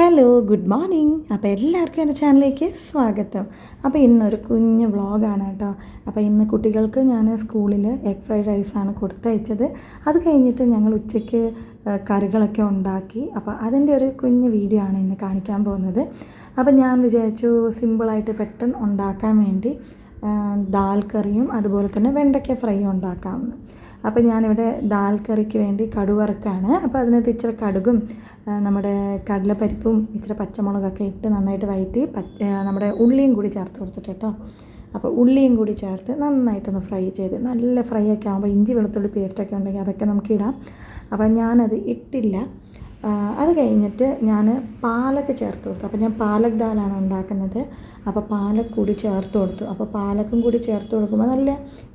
Hello good morning അപ്പോൾ എല്ലാവർക്കും എന്റെ ചാനലിലേക്ക് സ്വാഗതം. അപ്പോൾ ഇന്നൊരു കുഞ്ഞ് വ്ളോഗാണ് കേട്ടോ. അപ്പോൾ ഇന്ന് കുട്ടികൾക്ക് ഞാൻ സ്കൂളിൽ എഗ് ഫ്രൈഡ് റൈസാണ് കൊടുത്തയച്ചത്. അത് കഴിഞ്ഞിട്ട് ഞങ്ങൾ ഉച്ചയ്ക്ക് കറികളൊക്കെ ഉണ്ടാക്കി. അപ്പോൾ അതിന്റെ ഒരു കുഞ്ഞ് വീഡിയോ ആണ് ഇന്ന് കാണിക്കാൻ പോകുന്നത്. അപ്പോൾ ഞാൻ വിചാരിച്ചു സിമ്പിളായിട്ട് പെട്ടെന്ന് ഉണ്ടാക്കാൻ വേണ്ടി ദാൽ കറിയും അതുപോലെ തന്നെ വെണ്ടയ്ക്ക ഫ്രൈയും ഉണ്ടാക്കാമെന്ന്. അപ്പോൾ ഞാനിവിടെ ദാൽ കറിക്ക് വേണ്ടി കടുവറക്കാണ് അപ്പോൾ അതിനകത്ത് ഇച്ചിരി കടുകും നമ്മുടെ കടലപ്പരിപ്പും ഇച്ചിരി പച്ചമുളകൊക്കെ ഇട്ട് നന്നായിട്ട് വഴറ്റി നമ്മുടെ ഉള്ളിയും കൂടി ചേർത്ത് കൊടുത്തിട്ട് കേട്ടോ അപ്പോൾ ഉള്ളിയും കൂടി ചേർത്ത് നന്നായിട്ടൊന്ന് ഫ്രൈ ചെയ്ത് നല്ല ഫ്രൈ ഒക്കെ ആകുമ്പോൾ ഇഞ്ചി വെളുത്തുള്ളി പേസ്റ്റൊക്കെ ഉണ്ടെങ്കിൽ അതൊക്കെ നമുക്ക് ഇടാം. അപ്പോൾ ഞാനത് ഇട്ടില്ല. അത് കഴിഞ്ഞിട്ട് ഞാൻ പാലക്ക് ചേർത്ത് കൊടുത്തു. അപ്പോൾ ഞാൻ പാലക് ദാലാണ് ഉണ്ടാക്കുന്നത്. അപ്പോൾ പാലക് കൂടി ചേർത്ത് കൊടുത്തു. അപ്പോൾ പാലക്കും കൂടി ചേർത്ത് കൊടുക്കുമ്പോൾ നല്ല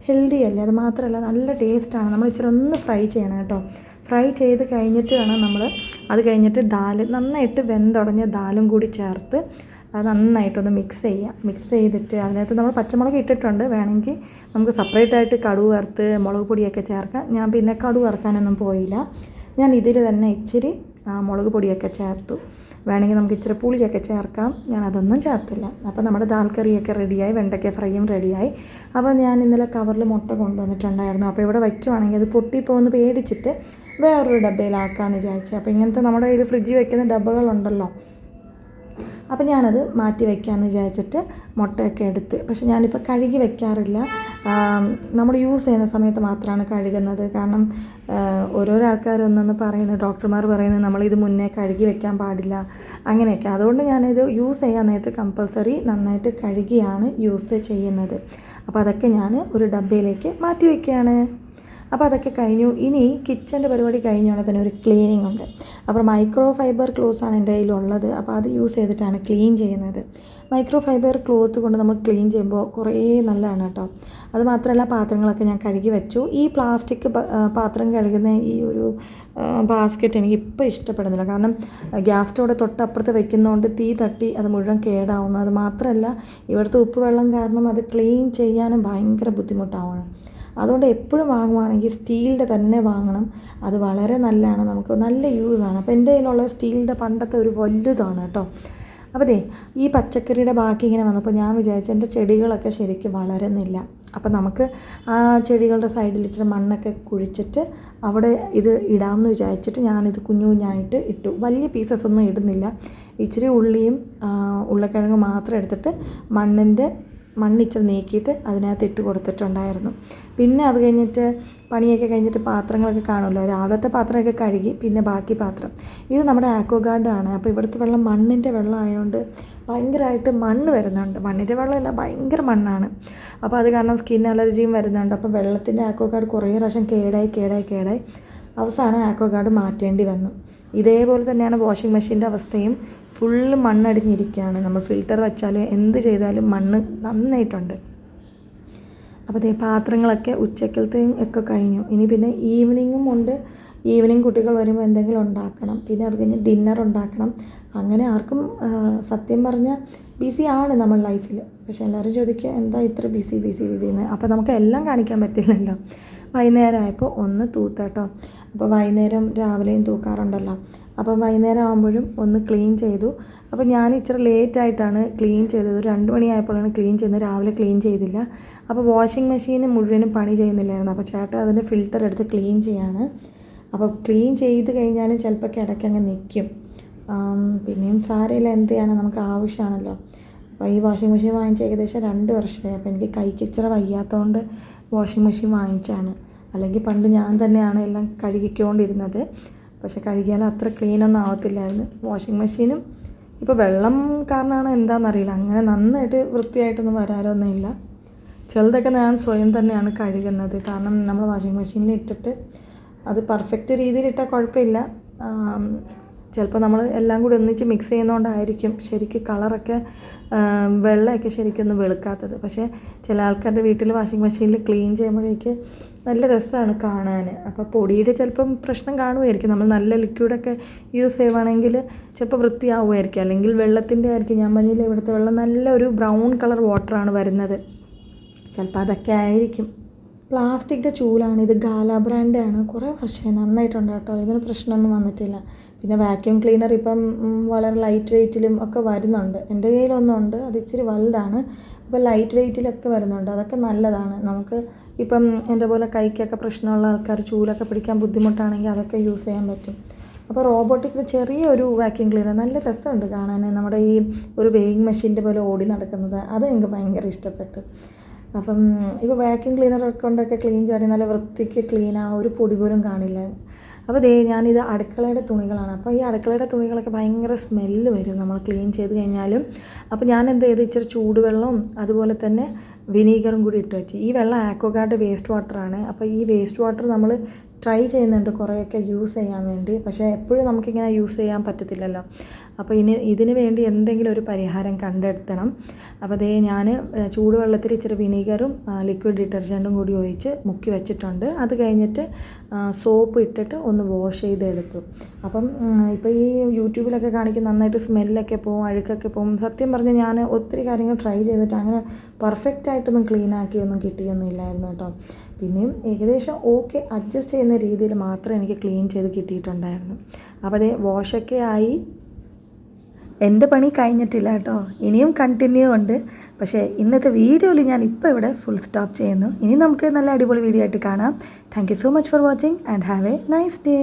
ഹെൽത്തി അല്ലേ? അത് മാത്രമല്ല നല്ല ടേസ്റ്റാണ് നമ്മൾ ഇച്ചിരി ഒന്ന് ഫ്രൈ ചെയ്യണം കേട്ടോ. ഫ്രൈ ചെയ്ത് കഴിഞ്ഞിട്ട് വേണം നമ്മൾ അത് കഴിഞ്ഞിട്ട് ദാൽ നന്നായിട്ട് വെന്തുടഞ്ഞ ദാലും കൂടി ചേർത്ത് അത് നന്നായിട്ടൊന്ന് മിക്സ് ചെയ്യുക മിക്സ് ചെയ്തിട്ട് അതിനകത്ത് നമ്മൾ പച്ചമുളക് ഇട്ടിട്ടുണ്ട്. വേണമെങ്കിൽ നമുക്ക് സെപ്പറേറ്റ് ആയിട്ട് കടുവ് വറുത്ത് മുളക് പൊടിയൊക്കെ ചേർക്കാം. ഞാൻ പിന്നെ കടുവ് വറുക്കാനൊന്നും പോയില്ല. ഞാൻ ഇതിൽ തന്നെ ഇച്ചിരി മുളക് പൊടിയൊക്കെ ചേർത്തു. വേണമെങ്കിൽ നമുക്ക് ഇച്ചിരി പുളിയൊക്കെ ചേർക്കാം. ഞാൻ അതൊന്നും ചേർത്തില്ല. അപ്പോൾ നമ്മുടെ ദാൽ കറിയൊക്കെ റെഡിയായി വെണ്ടയ്ക്ക ഫ്രൈയും റെഡിയായി. അപ്പോൾ ഞാൻ ഇന്നലെ കവറിൽ മുട്ട കൊണ്ടുവന്നിട്ടുണ്ടായിരുന്നു. അപ്പോൾ ഇവിടെ വയ്ക്കുവാണെങ്കിൽ അത് പൊട്ടിപ്പോന്ന് പേടിച്ചിട്ട് വേറൊരു ഡബ്ബയിലാക്കാമെന്ന് വിചാരിച്ചു. അപ്പോൾ ഇങ്ങനത്തെ നമ്മുടെ കയ്യിൽ ഫ്രിഡ്ജിൽ വയ്ക്കുന്ന ഡബ്ബകളുണ്ടല്ലോ അപ്പോൾ ഞാനത് മാറ്റി വയ്ക്കാമെന്ന് വിചാരിച്ചിട്ട് മുട്ടയൊക്കെ എടുത്ത്. പക്ഷെ ഞാനിപ്പോൾ കഴുകി വെക്കാറില്ല. നമ്മൾ യൂസ് ചെയ്യുന്ന സമയത്ത് മാത്രമാണ് കഴുകുന്നത്. കാരണം ഓരോരോ ഓരോരോ ആൾക്കാരൊന്നെന്ന് പറയുന്നത് ഡോക്ടർമാർ പറയുന്നത് നമ്മളിത് മുന്നേ കഴുകി വെക്കാൻ പാടില്ല. അങ്ങനെയൊക്കെ. അതുകൊണ്ട് ഞാനിത് യൂസ് ചെയ്യാൻ നേരത്ത് കമ്പൾസറി നന്നായിട്ട് കഴുകിയാണ് യൂസ് ചെയ്യുന്നത്. അപ്പോൾ അതൊക്കെ ഞാൻ ഒരു ഡബ്ബയിലേക്ക് മാറ്റി വയ്ക്കുകയാണ് അപ്പോൾ അതൊക്കെ കഴിഞ്ഞു. ഇനി കിച്ചന്റെ പരിപാടി കഴിഞ്ഞാൽ തന്നെ ഒരു ക്ലീനിങ് ഉണ്ട്. അപ്പോൾ മൈക്രോ ഫൈബർ ക്ലോത്ത്സ് ആണ് എന്റെ കയ്യിലുള്ളത്. അപ്പോൾ അത് യൂസ് ചെയ്തിട്ടാണ് ക്ലീൻ ചെയ്യുന്നത്. മൈക്രോ ഫൈബർ ക്ലോത്ത് കൊണ്ട് നമ്മൾ ക്ലീൻ ചെയ്യുമ്പോൾ കുറേ നല്ലതാണ് കേട്ടോ. അത് മാത്രമല്ല പാത്രങ്ങളൊക്കെ ഞാൻ കഴുകി വെച്ചു. ഈ പ്ലാസ്റ്റിക് പാത്രം കഴുകുന്ന ഈ ഒരു ബാസ്ക്കറ്റ് എനിക്ക് ഇപ്പോൾ ഇഷ്ടപ്പെടുന്നില്ല. കാരണം ഗ്യാസ് സ്റ്റോയുടെ തൊട്ടപ്പുറത്ത് വെക്കുന്നതുകൊണ്ട് തീ തട്ടി അത് മുഴുവൻ കേടാവുന്നു. അത് മാത്രമല്ല ഇവിടുത്തെ ഉപ്പ് വെള്ളം കാരണം അത് ക്ലീൻ ചെയ്യാനും ഭയങ്കര ബുദ്ധിമുട്ടാവണം അതുകൊണ്ട് എപ്പോഴും വാങ്ങുവാണെങ്കിൽ സ്റ്റീലിന്റെ തന്നെ വാങ്ങണം. അത് വളരെ നല്ലതാണ്. നമുക്ക് നല്ല യൂസാണ് അപ്പോൾ എന്റെ കയ്യിലുള്ള സ്റ്റീലിന്റെ പണ്ടത്തെ ഒരു വലുതാണ് കേട്ടോ. അപ്പോൾ ദേ ഈ പച്ചക്കറിയുടെ ബാക്കി ഇങ്ങനെ വന്നപ്പോൾ ഞാൻ വിചാരിച്ചു എന്റെ ചെടികളൊക്കെ ശരിക്കും വളരുന്നില്ല. അപ്പോൾ നമുക്ക് ആ ചെടികളുടെ സൈഡിൽ ഇച്ചിരി മണ്ണൊക്കെ കുഴിച്ചിട്ട് അവിടെ ഇത് ഇടാമെന്ന് വിചാരിച്ചിട്ട് ഞാനിത് കുഞ്ഞു കുഞ്ഞായിട്ട് ഇട്ടു. വലിയ പീസസ് ഒന്നും ഇടുന്നില്ല. ഇച്ചിരി ഉള്ളിയും ആ, മാത്രം എടുത്തിട്ട് മണ്ണിന്റെ മണ്ണ് നീക്കിയിട്ട് അതിനകത്ത് ഇട്ട് കൊടുത്തിട്ടുണ്ടായിരുന്നു. പിന്നെ അത് കഴിഞ്ഞിട്ട് പണിയൊക്കെ കഴിഞ്ഞിട്ട് പാത്രങ്ങളൊക്കെ കാണുമല്ലോ? രാവിലത്തെ പാത്രമൊക്കെ കഴുകി പിന്നെ ബാക്കി പാത്രം. ഇത് നമ്മുടെ ആക്വ ഗാർഡാണ് അപ്പോൾ ഇവിടുത്തെ വെള്ളം മണ്ണിന്റെ വെള്ളം ആയതുകൊണ്ട് ഭയങ്കരമായിട്ട് മണ്ണ് വരുന്നുണ്ട്. മണ്ണിന്റെ വെള്ളമല്ല ഭയങ്കര മണ്ണാണ്. അപ്പോൾ അത് കാരണം സ്കിൻ അലർജിയും വരുന്നുണ്ട്. അപ്പോൾ വെള്ളത്തിന്റെ ആക്വ ഗാർഡ് കുറേ പ്രാവശ്യം കേടായി കേടായി കേടായി. അവസാനം ആക്വ ഗാർഡ് മാറ്റേണ്ടി വന്നു. ഇതേപോലെ തന്നെയാണ് വാഷിംഗ് മെഷീന്റെ അവസ്ഥയും ഫുള്ള് മണ്ണടിഞ്ഞിരിക്കുകയാണ്. നമ്മൾ ഫിൽറ്റർ വെച്ചാൽ എന്ത് ചെയ്താലും മണ്ണ് നന്നായിട്ടുണ്ട്. അപ്പോൾ അതേ പാത്രങ്ങളൊക്കെ ഉച്ചക്കലത്തെയും ഒക്കെ കഴിഞ്ഞു. ഇനി പിന്നെ ഈവനിങ്ങും ഉണ്ട്. ഈവനിങ് കുട്ടികൾ വരുമ്പോൾ എന്തെങ്കിലും ഉണ്ടാക്കണം. പിന്നെ അത് കഴിഞ്ഞ് ഡിന്നർ ഉണ്ടാക്കണം. അങ്ങനെ ആർക്കും സത്യം പറഞ്ഞാൽ ബിസി ആണ് നമ്മൾ ലൈഫിൽ പക്ഷെ എല്ലാവരും ചോദിക്കുക എന്താ ഇത്ര ബിസി ബിസി ബിസി എന്ന് അപ്പോൾ നമുക്ക് എല്ലാം കാണിക്കാൻ പറ്റില്ലല്ലോ. വൈകുന്നേരം ആയപ്പോൾ ഒന്ന് തൂത്താട്ടോ അപ്പോൾ വൈകുന്നേരം രാവിലെയും തൂക്കാറുണ്ടല്ലോ. അപ്പോൾ വൈകുന്നേരം ആകുമ്പോഴും ഒന്ന് ക്ലീൻ ചെയ്തു. അപ്പോൾ ഞാൻ ഇച്ചിരി ലേറ്റ് ആയിട്ടാണ് ക്ലീൻ ചെയ്തത്. ഒരു രണ്ട് മണിയായപ്പോഴാണ് ക്ലീൻ ചെയ്യുന്നത്. രാവിലെ ക്ലീൻ ചെയ്തില്ല. അപ്പോൾ വാഷിംഗ് മെഷീൻ മുഴുവനും പണി ചെയ്യുന്നില്ലായിരുന്നു. അപ്പോൾ ചേട്ടൻ അതിന്റെ ഫിൽറ്റർ എടുത്ത് ക്ലീൻ ചെയ്യാണ്. അപ്പോൾ ക്ലീൻ ചെയ്ത് കഴിഞ്ഞാലും ചിലപ്പോൾ കിടക്കങ്ങ് നിൽക്കും. ആം, പിന്നെയും സാരയില്ല എന്ത് ചെയ്യാനോ? നമുക്ക് ആവശ്യമാണല്ലോ. അപ്പോൾ ഈ വാഷിംഗ് മെഷീൻ വാങ്ങിച്ച ഏകദേശം രണ്ട് വർഷമായി. അപ്പോൾ എനിക്ക് കൈക്ക് ഇച്ചിരി വയ്യാത്തതുകൊണ്ട് വാഷിംഗ് മെഷീൻ വാങ്ങിച്ചാണ്. അല്ലെങ്കിൽ പണ്ട് ഞാൻ തന്നെയാണ് എല്ലാം കഴുകിക്കൊണ്ടിരുന്നത്. പക്ഷെ കഴുകിയാൽ അത്ര ക്ലീനൊന്നും ആവത്തില്ലായിരുന്നു. വാഷിംഗ് മെഷീനും ഇപ്പോൾ വെള്ളം കാരണമാണ് എന്താണെന്നറിയില്ല അങ്ങനെ നന്നായിട്ട് വൃത്തിയായിട്ടൊന്നും വരാറൊന്നുമില്ല ചിലതൊക്കെ ഞാൻ സ്വയം തന്നെയാണ് കഴുകുന്നത്. കാരണം നമ്മൾ വാഷിംഗ് മെഷീനിൽ ഇട്ടിട്ട് അത് പെർഫെക്റ്റ് രീതിയിൽ ഇട്ടാൽ കുഴപ്പമില്ല. ചിലപ്പോൾ നമ്മൾ എല്ലാം കൂടി ഒന്നിച്ച് മിക്സ് ചെയ്യുന്നതുകൊണ്ടായിരിക്കും ശരിക്കും കളറൊക്കെ വെള്ളമൊക്കെ ശരിക്കും വെളുക്കാത്തത്. പക്ഷേ ചില ആൾക്കാരുടെ വീട്ടിൽ വാഷിംഗ് മെഷീനിൽ ക്ലീൻ ചെയ്യുമ്പോഴേക്ക് നല്ല രസമാണ് കാണാൻ. അപ്പോൾ പൊടിയുടെ ചിലപ്പം പ്രശ്നം കാണുമായിരിക്കും. നമ്മൾ നല്ല ലിക്വിഡൊക്കെ യൂസ് ചെയ്യുവാണെങ്കിൽ ചിലപ്പോൾ വൃത്തിയാവുമായിരിക്കും. അല്ലെങ്കിൽ വെള്ളത്തിന്റെ ആയിരിക്കും. ഞാൻ പറഞ്ഞില്ല ഇവിടുത്തെ വെള്ളം നല്ല ഒരു ബ്രൗൺ കളർ വാട്ടറാണ് വരുന്നത്. ചിലപ്പോൾ അതൊക്കെ ആയിരിക്കും. പ്ലാസ്റ്റിക്കിന്റെ ചൂലാണ് ഇത് ഗാല ബ്രാൻഡാണ്. കുറേ വർഷമായി നന്നായിട്ടുണ്ട് കേട്ടോ. ഇതിന് പ്രശ്നമൊന്നും വന്നിട്ടില്ല. പിന്നെ വാക്യൂം ക്ലീനർ ഇപ്പം വളരെ ലൈറ്റ് വെയ്റ്റിലും ഒക്കെ വരുന്നുണ്ട്. എന്റെ കയ്യിലൊന്നുണ്ട് അത് ഇച്ചിരി വലുതാണ്. അപ്പോൾ ലൈറ്റ് വെയ്റ്റിലൊക്കെ വരുന്നുണ്ട്. അതൊക്കെ നല്ലതാണ്. നമുക്ക് ഇപ്പം എന്റെ പോലെ കൈക്കൊക്കെ പ്രശ്നമുള്ള ആൾക്കാർ ചൂലൊക്കെ പിടിക്കാൻ ബുദ്ധിമുട്ടാണെങ്കിൽ അതൊക്കെ യൂസ് ചെയ്യാൻ പറ്റും. അപ്പോൾ റോബോട്ടിക്കിൽ ചെറിയൊരു വാക്യൂം ക്ലീനർ നല്ല രസമുണ്ട് കാണാൻ. നമ്മുടെ ഈ ഒരു വെയിങ് മെഷീന്റെ പോലെ ഓടി നടക്കുന്നത്. അത് എനിക്ക് ഭയങ്കര ഇഷ്ടപ്പെട്ടു. അപ്പം ഇപ്പോൾ വാക്യൂം ക്ലീനർ കൊണ്ടൊക്കെ ക്ലീൻ ചെയ്യാൻ നല്ല വൃത്തിക്ക് ക്ലീൻ ആ ഒരു പൊടി പോലും കാണില്ല. അപ്പോൾ ദേ ഞാനിത് അടുക്കളയുടെ തുണികളാണ്. അപ്പോൾ ഈ അടുക്കളയുടെ തുണികളൊക്കെ ഭയങ്കര സ്മെല്ല് വരും. നമ്മൾ ക്ലീൻ ചെയ്ത് കഴിഞ്ഞാലും. അപ്പോൾ ഞാൻ എന്ത് ചെയ്ത്? ഇച്ചിരി ചൂടുവെള്ളവും അതുപോലെ തന്നെ വിനീഗറും കൂടി ഇട്ട് വെച്ച്. ഈ വെള്ളം ആക്വഗാർഡ് വേസ്റ്റ് വാട്ടറാണ് അപ്പോൾ ഈ വേസ്റ്റ് വാട്ടർ നമ്മൾ ട്രൈ ചെയ്യുന്നുണ്ട് കുറേയൊക്കെ യൂസ് ചെയ്യാൻ വേണ്ടി. പക്ഷേ എപ്പോഴും നമുക്കിങ്ങനെ യൂസ് ചെയ്യാൻ പറ്റത്തില്ലല്ലോ. അപ്പോൾ ഇനി ഇതിന് വേണ്ടി എന്തെങ്കിലും ഒരു പരിഹാരം കണ്ടെത്തണം. അപ്പോൾ അതേ ഞാൻ ചൂടുവെള്ളത്തിൽ ഇച്ചിരി വിനീഗറും ലിക്വിഡ് ഡിറ്റർജന്റും കൂടി ഒഴിച്ച് മുക്കി വെച്ചിട്ടുണ്ട്. അത് കഴിഞ്ഞിട്ട് സോപ്പ് ഇട്ടിട്ട് ഒന്ന് വാഷ് ചെയ്തെടുത്തു. അപ്പം ഇപ്പോൾ ഈ യൂട്യൂബിലൊക്കെ കാണിക്കും നന്നായിട്ട് സ്മെല്ലൊക്കെ പോവും അഴുക്കൊക്കെ പോവും. സത്യം പറഞ്ഞാൽ ഞാൻ ഒത്തിരി കാര്യങ്ങൾ ട്രൈ ചെയ്തിട്ട് അങ്ങനെ പെർഫെക്റ്റ് ആയിട്ടൊന്നും ക്ലീൻ ആക്കിയൊന്നും കിട്ടിയൊന്നും ഇല്ലായിരുന്നു കേട്ടോ. പിന്നെയും ഏകദേശം ഓക്കെ അഡ്ജസ്റ്റ് ചെയ്യുന്ന രീതിയിൽ മാത്രം എനിക്ക് ക്ലീൻ ചെയ്ത് കിട്ടിയിട്ടുണ്ടായിരുന്നു. അപ്പോൾ അതേ വാഷൊക്കെ ആയി. എന്റെ പണി കഴിഞ്ഞിട്ടില്ല കേട്ടോ. ഇനിയും കണ്ടിന്യൂ ഉണ്ട്. പക്ഷേ ഇന്നത്തെ വീഡിയോയിൽ ഞാൻ ഇപ്പോൾ ഇവിടെ ഫുൾ സ്റ്റോപ്പ് ചെയ്യുന്നു. ഇനി നമുക്ക് നല്ല അടിപൊളി വീഡിയോ ആയിട്ട് കാണാം. Thank so much for watching and have a nice day